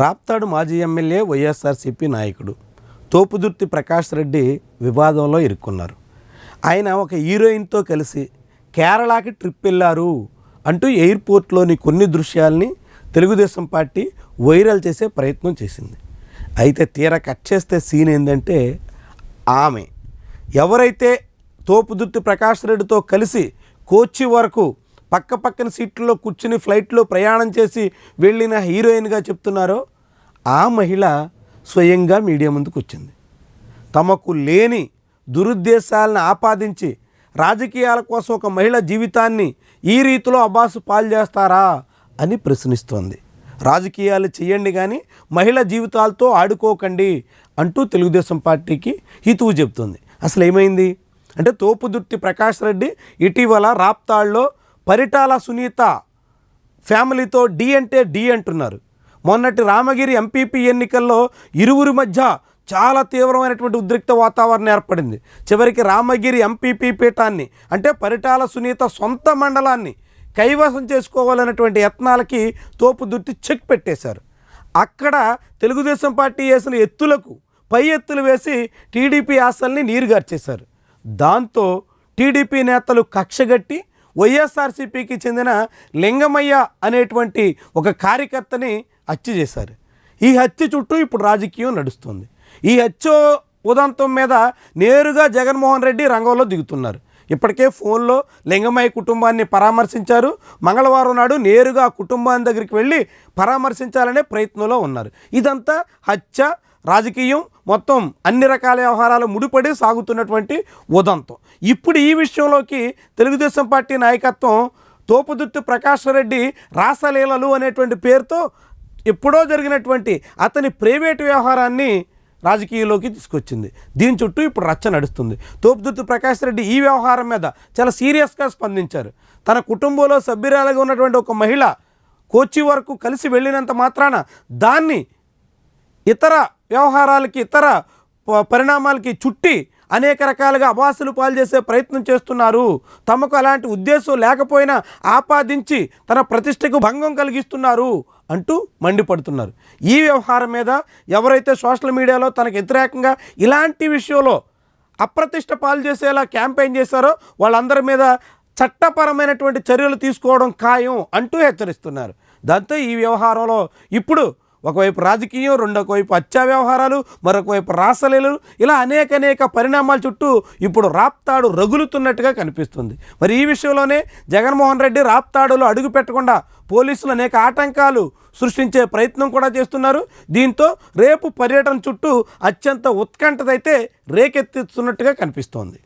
రాప్తాడు మాజీ ఎమ్మెల్యే వైఎస్ఆర్సీపీ నాయకుడు. తోపుదుర్తి ప్రకాష్ రెడ్డి వివాదంలో ఇరుక్కున్నారు. ఆయన ఒక హీరోయిన్తో కలిసి కేరళకి ట్రిప్ వెళ్ళారు అంటూ ఎయిర్పోర్ట్లోని కొన్ని దృశ్యాల్ని తెలుగుదేశం పార్టీ వైరల్ చేసే ప్రయత్నం చేసింది. అయితే తీరా కట్ చేస్తే సీన్ ఏంటంటే ఆమె. ఎవరైతే తోపుదుర్తి ప్రకాష్ రెడ్డితో కలిసి కోచి వరకు పక్క పక్కన సీట్లలో కూర్చుని ఫ్లైట్లో ప్రయాణం చేసి వెళ్ళిన హీరోయిన్గా చెప్తున్నారో. ఆ మహిళ స్వయంగా మీడియా ముందుకు వచ్చింది. తమకు లేని దురుద్దేశాలను ఆపాదించి రాజకీయాల కోసం ఒక మహిళ జీవితాన్ని ఈ రీతిలో అబాసు పాలు చేస్తారా అని ప్రశ్నిస్తోంది. రాజకీయాలు చేయండి కానీ మహిళ జీవితాలతో ఆడుకోకండి అంటూ తెలుగుదేశం పార్టీకి హితువు చెబుతుంది. అసలు ఏమైంది? అంటే తోపుదుర్తి ప్రకాష్ రెడ్డి ఇటీవల రాప్తాళ్ళో పరిటాల సునీత ఫ్యామిలీతో డి అంటే డి అంటున్నారు. మొన్నటి రామగిరి ఎంపీపీ ఎన్నికల్లో ఇరువురి మధ్య చాలా తీవ్రమైనటువంటి ఉద్రిక్త వాతావరణం ఏర్పడింది. చివరికి రామగిరి ఎంపీపీ పీఠాన్ని అంటే పరిటాల సునీత సొంత మండలాన్ని కైవసం చేసుకోవాలన్నటువంటి యత్నాలకి తోపు దుట్టి చెక్ పెట్టేశారు. అక్కడ తెలుగుదేశం పార్టీ వేసిన ఎత్తులకు పై ఎత్తులు వేసి టీడీపీ ఆశల్ని నీరుగార్చేశారు. దాంతో టీడీపీ నేతలు కక్షగట్టి వైఎస్ఆర్సీపీకి చెందిన లింగమయ్య అనేటువంటి ఒక కార్యకర్తని హత్య చేశారు. ఈ హత్య చుట్టూ ఇప్పుడు రాజకీయం నడుస్తుంది. ఈ హత్య ఉదంతం మీద నేరుగా జగన్మోహన్ రెడ్డి రంగంలో దిగుతున్నారు. ఇప్పటికే ఫోన్లో లింగమయ్య కుటుంబాన్ని పరామర్శించారు. మంగళవారం నాడు నేరుగా ఆ కుటుంబాన్ని దగ్గరికి వెళ్ళి పరామర్శించాలనే ప్రయత్నంలో ఉన్నారు. ఇదంతా హత్య రాజకీయం మొత్తం అన్ని రకాల వ్యవహారాలు ముడిపడి సాగుతున్నటువంటి ఉదంతం. ఇప్పుడు ఈ విషయంలోకి తెలుగుదేశం పార్టీ నాయకత్వం తోపుదుట్టు ప్రకాష్ రెడ్డి రాసలీలలు అనేటువంటి పేరుతో ఎప్పుడో జరిగినటువంటి అతని ప్రైవేటు వ్యవహారాన్ని రాజకీయంలోకి తీసుకొచ్చింది. దీని చుట్టూ ఇప్పుడు రచ్చ నడుస్తుంది. తోపుదుర్తి ప్రకాష్ రెడ్డి ఈ వ్యవహారం మీద చాలా సీరియస్గా స్పందించారు. తన కుటుంబంలో సభ్యురాలుగా ఉన్నటువంటి ఒక మహిళ కోచి వరకు కలిసి వెళ్ళినంత మాత్రాన దాన్ని ఇతర వ్యవహారాలకి ఇతర ప- పరిణామాలకి చుట్టి అనేక రకాలుగా అభాసులు పాలు చేసే ప్రయత్నం చేస్తున్నారు. తమకు అలాంటి ఉద్దేశం లేకపోయినా ఆపాదించి తన ప్రతిష్టకు భంగం కలిగిస్తున్నారు. అంటూ మండిపడుతున్నారు. ఈ వ్యవహారం మీద ఎవరైతే సోషల్ మీడియాలో తనకు వ్యతిరేకంగా ఇలాంటి విషయంలో అప్రతిష్ట పాలు చేసేలా క్యాంపెయిన్ చేశారో వాళ్ళందరి మీద చట్టపరమైనటువంటి చర్యలు తీసుకోవడం ఖాయం అంటూ హెచ్చరిస్తున్నారు. దాంతో ఈ వ్యవహారంలో ఇప్పుడు ఒకవైపు రాజకీయం రెండొక వైపు హత్యా వ్యవహారాలు మరొక వైపు ఇలా అనేక అనేక పరిణామాల చుట్టూ ఇప్పుడు రాప్తాడు రగులుతున్నట్టుగా కనిపిస్తుంది. మరి ఈ విషయంలోనే జగన్మోహన్ రెడ్డి రాప్తాడులో అడుగు పెట్టకుండా పోలీసులు అనేక ఆటంకాలు సృష్టించే ప్రయత్నం కూడా చేస్తున్నారు. దీంతో రేపు పర్యటన చుట్టూ అత్యంత ఉత్కంఠతైతే రేకెత్తిస్తున్నట్టుగా కనిపిస్తోంది.